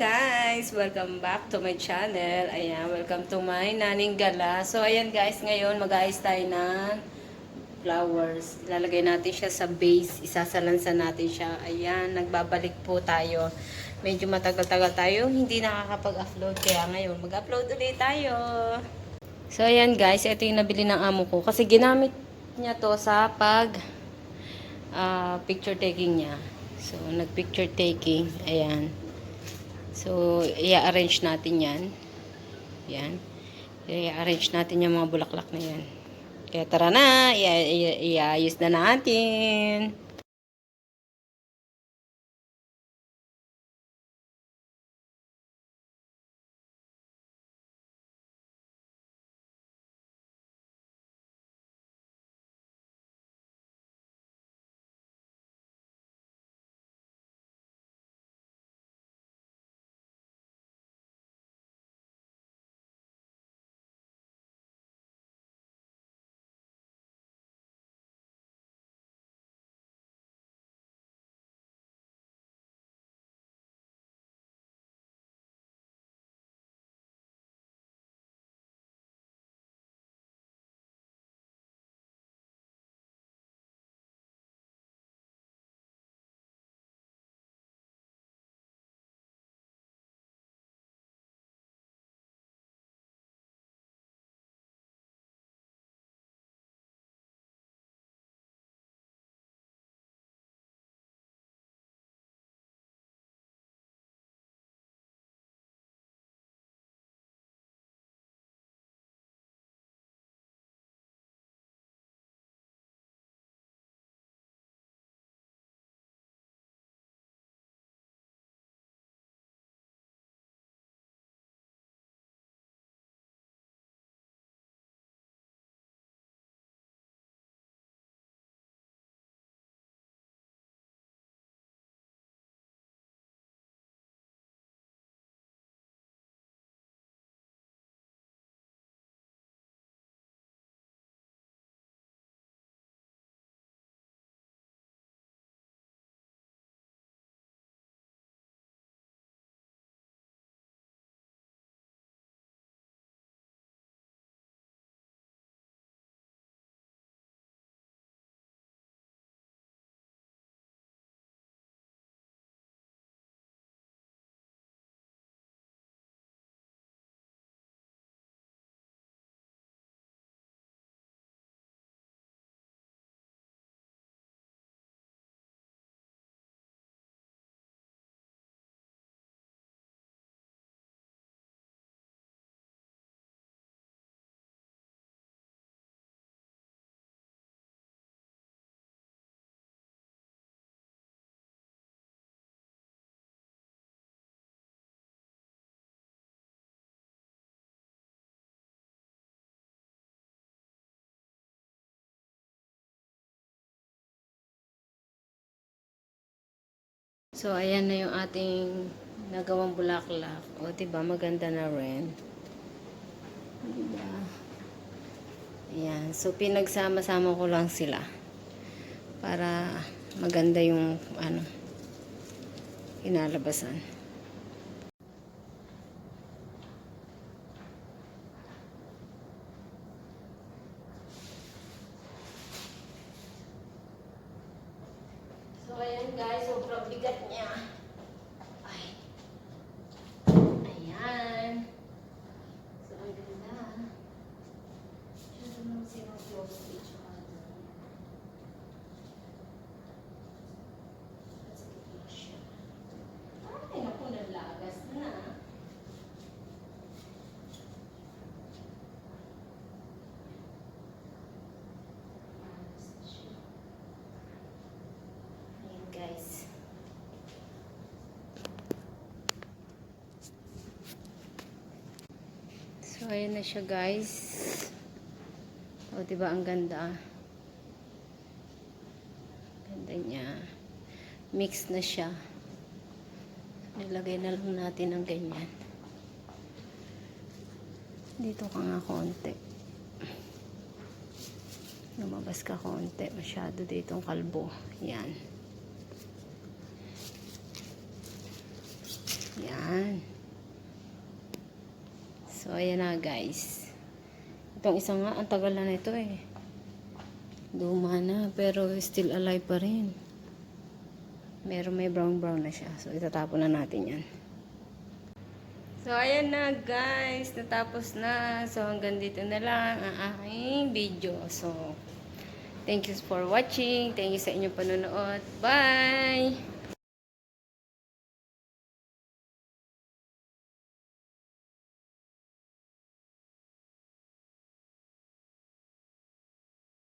guys! Welcome back to my channel. Ayan, welcome to my naning gala. So ayan guys, ngayon mag-ayos tayo ng flowers. Ilalagay natin siya sa base. Isasalansan natin siya. Ayan, nagbabalik po tayo. Medyo matagal-tagal tayo hindi nakakapag-upload. Kaya ngayon, mag-upload ulit tayo. So ayan guys, ito yung nabili ng amo ko. Kasi ginamit niya to sa pag ah, picture taking niya. So, nag-picture taking. Ayan. So, i-arrange natin yan. Yan. I-arrange natin yung mga bulaklak na yan. Kaya tara na, iayos na natin. So, ayan na yung ating nagawang bulaklak. O, diba? Maganda na rin. Diba? Ayan. So, pinagsama-sama ko lang sila. Para maganda yung, ano, inalabasan. So, ayan guys, sobrang bigat niya. Ay. Ayan. So, ang ganda. Siyempre naman sinong-close each other. Let's get it siya. Ay, naku, nalagas na. Nalagas na siya. Ayan guys. So, ayan na siya guys. O, diba ang ganda? Ganda niya. Mix na siya. Nilagay na lang natin ng ganyan. Dito ka nga konti. Lumabas ka konti. Masyado dito ang kalbo. Yan. Yan. So, ayan na guys. Itong isa nga, ang tagal na nito eh. Luma na, pero still alive pa rin. Meron may brown-brown na siya. So, itatapon na natin yan. So, ayan na guys. Natapos na. So, hanggang dito na lang ang aking video. So, thank you for watching. Thank you sa inyong panonood. Bye!